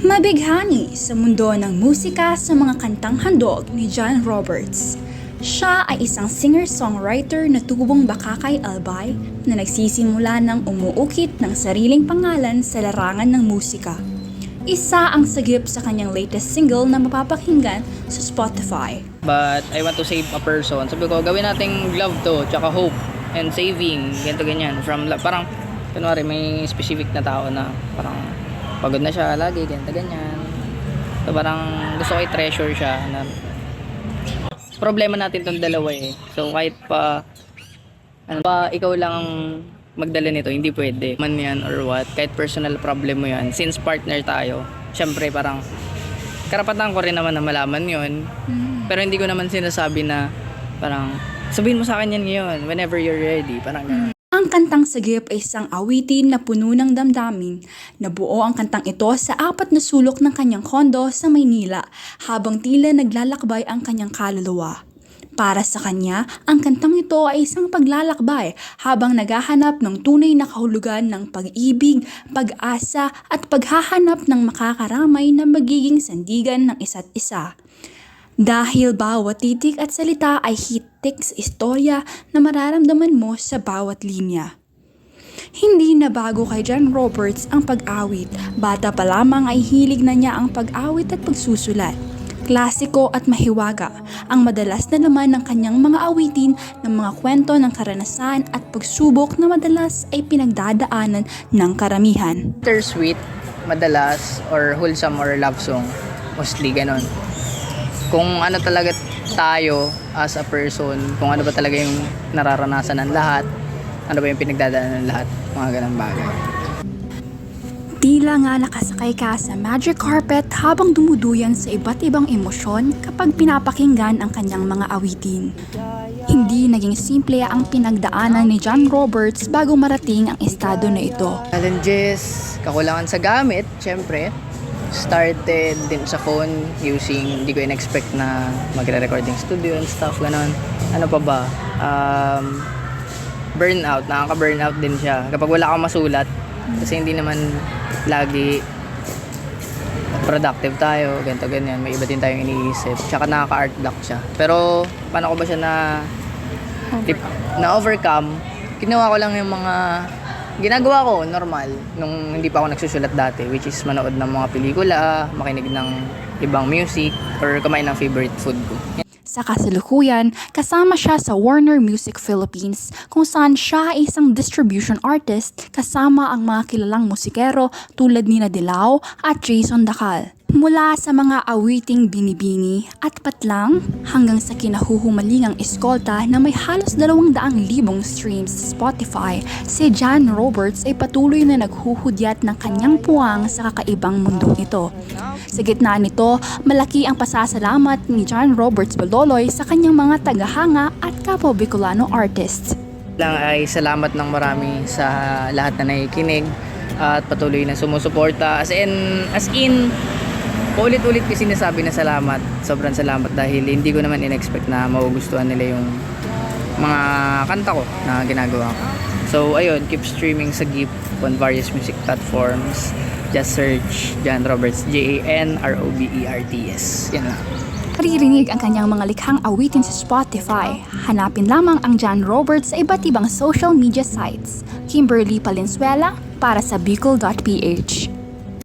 Mabighani sa mundo ng musika sa mga kantang handog ni John Roberts. Siya ay isang singer-songwriter na tubong Bakakay Albay na nagsisimula ng umuukit ng sariling pangalan sa larangan ng musika. Isa ang sagip sa kanyang latest single na mapapakinggan sa Spotify. But I want to save a person. Sabi ko, gawin nating love to, tsaka hope and saving, ganito ganyan. From, parang, kunwari, may specific na tao na parang pagod na siya lagi, ganito ganyan. So parang gusto ko i-treasure siya na problema natin tong dalawa eh. So kahit pa ano pa ikaw lang ang magdala nito, hindi pwede. Man yan or what, kahit personal problem mo yan. Since partner tayo, syempre parang karapatan ko rin naman na malaman yon pero hindi ko naman sinasabi na parang sabihin mo sa akin yan ngayon whenever you're ready. Parang ganun. Ang kantang sagip ay isang awitin na puno ng damdamin. Nabuo ang kantang ito sa apat na sulok ng kanyang kondo sa Maynila habang tila naglalakbay ang kanyang kaluluwa. Para sa kanya, ang kantang ito ay isang paglalakbay habang naghahanap ng tunay na kahulugan ng pag-ibig, pag-asa at paghahanap ng makakaramay na magiging sandigan ng isa't isa. Dahil bawat titik at salita ay hitik sa istorya na mararamdaman mo sa bawat linya. Hindi na bago kay John Roberts ang pag-awit. Bata pa lamang ay hilig na niya ang pag-awit at pagsusulat. Klasiko at mahiwaga ang madalas na naman ng kanyang mga awitin ng mga kwento ng karanasan at pagsubok na madalas ay pinagdadaanan ng karamihan. Bittersweet, madalas, or wholesome or love song. Mostly ganun. Kung ano talaga tayo as a person, kung ano ba talaga yung nararanasan ng lahat, ano ba yung pinagdadaanan ng lahat, mga ganang bagay. Tila nga nakasakay ka sa magic carpet habang dumuduyan sa iba't ibang emosyon kapag pinapakinggan ang kanyang mga awitin. Hindi naging simple ang pinagdaanan ni John Roberts bago marating ang estado na ito. Challenges, kakulangan sa gamit, syempre. Started din sa phone using, hindi ko in-expect na magre-recording studio and stuff, ganon. Ano pa ba? Um, burnout, nakaka-burnout din siya. Kapag wala kang masulat, kasi hindi naman lagi productive tayo, ganito ganyan. May iba din tayong iniisip. Tsaka nakaka-art block siya. Pero, paano ko ba siya na na overcome? Ginawa ko lang yung mga ginagawa ko normal nung hindi pa ako nagsusulat dati which is manood ng mga pelikula, makinig ng ibang music or kumain ng favorite food ko. Sa kasalukuyan, kasama siya sa Warner Music Philippines kung saan siya ay isang distribution artist kasama ang mga kilalang musikero tulad ni Dilaw at Jason Dacal. Mula sa mga awiting binibini at patlang hanggang sa kinahuhumalingang eskolta na may halos 200,000 streams sa Spotify, si John Roberts ay patuloy na naghuhudyat ng kanyang puwang sa kakaibang mundong ito. Sa gitna nito, malaki ang pasasalamat ni John Roberts Baloloy sa kanyang mga tagahanga at kapwa Bicolano artists. lang ay salamat ng marami sa lahat na nakikinig at patuloy na sumusuporta. As in, as in, paulit-ulit ko sinasabi na salamat. Sobrang salamat dahil hindi ko naman in-expect na magugustuhan nila yung mga kanta ko na ginagawa ko. So, ayun, keep streaming sa GIP on various music platforms. Just search John Roberts, J-A-N-R-O-B-E-R-T-S. Yan lang. Maririnig ang kanyang mga likhang awitin sa Spotify. Hanapin lamang ang John Roberts sa iba't ibang social media sites. Kimberly Palenzuela para sa Bicol.ph